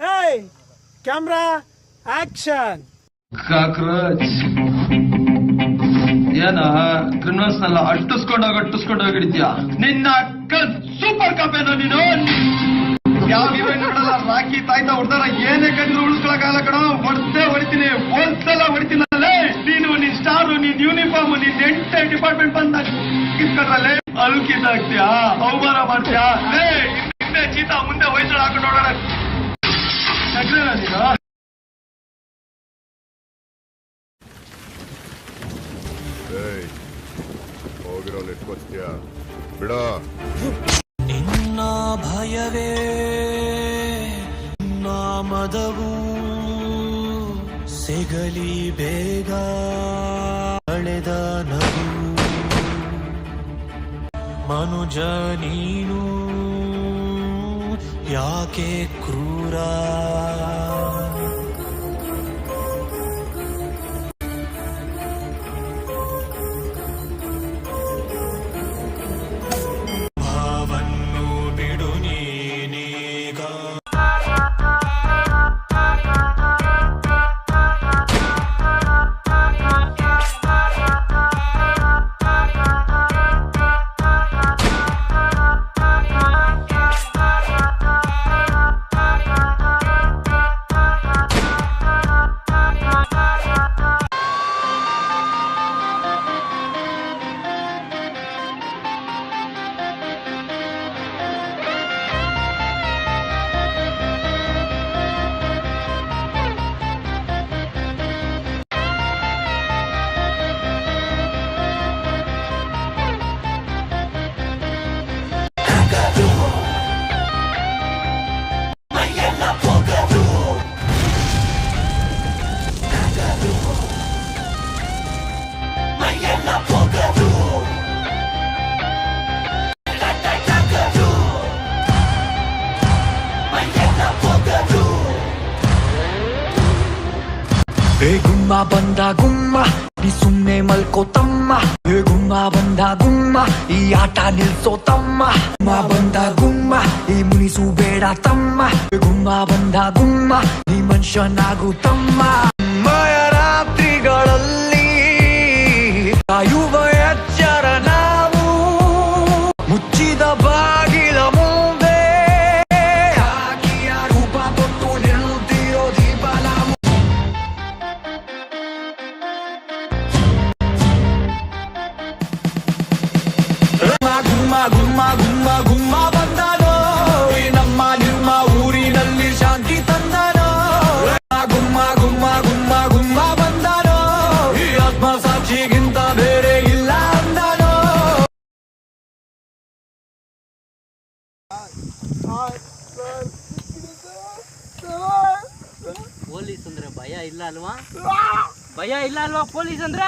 ಏಯ್ camera action cockroach. ಏನ criminals ನೆಲ್ಲ ಅಟ್ಟಿಸ್ಕೊಂಡೋಗ ಅಟ್ಟಿಸ್ಕೊಂಡೋಗಿ ಹಿಡಿದ್ಯಾ? ನಿನ್ನ ಅಕ್ಕ ಸೂಪರ್ ಕಾಪೇನೋ ನೀನು? ಯಾವ ನೋಡಲ್ಲ ರಾಕಿ ತಾಯ್ತಾ ಹೊಡ್ದಾರ? ಏನೇ ಕಂಡ್ರು ಉಳಿಸ್ಕೊಳಕಾಗಲ್ಲ ಕಣೋ ಹೊಡ್ದೇ ಅಲ್ಕಿದ್ದಾಗ್ತೀಯಾ? ಅವಮಾನ ಮಾಡ್ತೀಯಾ? ಹಿಂದೆ ಚೀತಾ ಮುಂದೆ ಹೊಯ್ಸಳ ಹಾಕೊಂಡು ನೋಡೋಣ. ನೀನು? ಹೋಗಿರೋ ನೆಟ್ಕೋಸ್ತೀಯ ಬಿಡ. ನಿನ್ನ ಭಯವೇ ನಾಮದವು ಸಿಗಲಿ ಬೇಗ. ಮನುಜ ನೀನು ಯಾಕೆ ಕ್ರೂರ? ಏ ಗುಮ್ಮ ಬಂದ ಗುಮ್ಮ ನೀ ಸುಮ್ನೆ ಮಲ್ಕೋ ತಮ್ಮ. ಏ ಗುಮ್ಮ ಬಂದ ಗುಮ್ಮ, ಈ ಆಟ ನಿಲ್ಸೋ ತಮ್ಮ. ಗುಮ್ಮ ಬಂದ ಗುಮ್ಮ, ಈ ಮುನಿಸು ಬೇಡ ತಮ್ಮ. ಗುಮ್ಮ ಬಂದ ಗುಮ್ಮ ನೀ ಮನುಷ್ಯನಾಗು ತಮ್ಮ. ರಾತ್ರಿಗಳಲ್ಲಿ ಕಾಯುವ ಗುಮ್ಮ ಗುಮ್ಮ ಗುಮ್ಮ ಗುಮ್ಮ ಬಂದನೋ? ನಮ್ಮ ನಿಮ್ಮ ಊರಿನಲ್ಲಿ ಶಾಂತಿ ತಂದನೋ? ಗುಮ್ಮ ಗುಮ್ಮ ಗುಮ್ಮ ಗುಮ್ಮ ಬಂದನೋ? ಈ ಆತ್ಮ ಸಾಕ್ಷಿಗಿಂತ ಬೇರೆ ಇಲ್ಲ ಅಂದನೋ? ಪೊಲೀಸ್ ಅಂದ್ರೆ ಭಯ ಇಲ್ಲ ಅಲ್ವಾ? ಭಯ ಇಲ್ಲ ಅಲ್ವಾ ಪೊಲೀಸ್ ಅಂದ್ರೆ?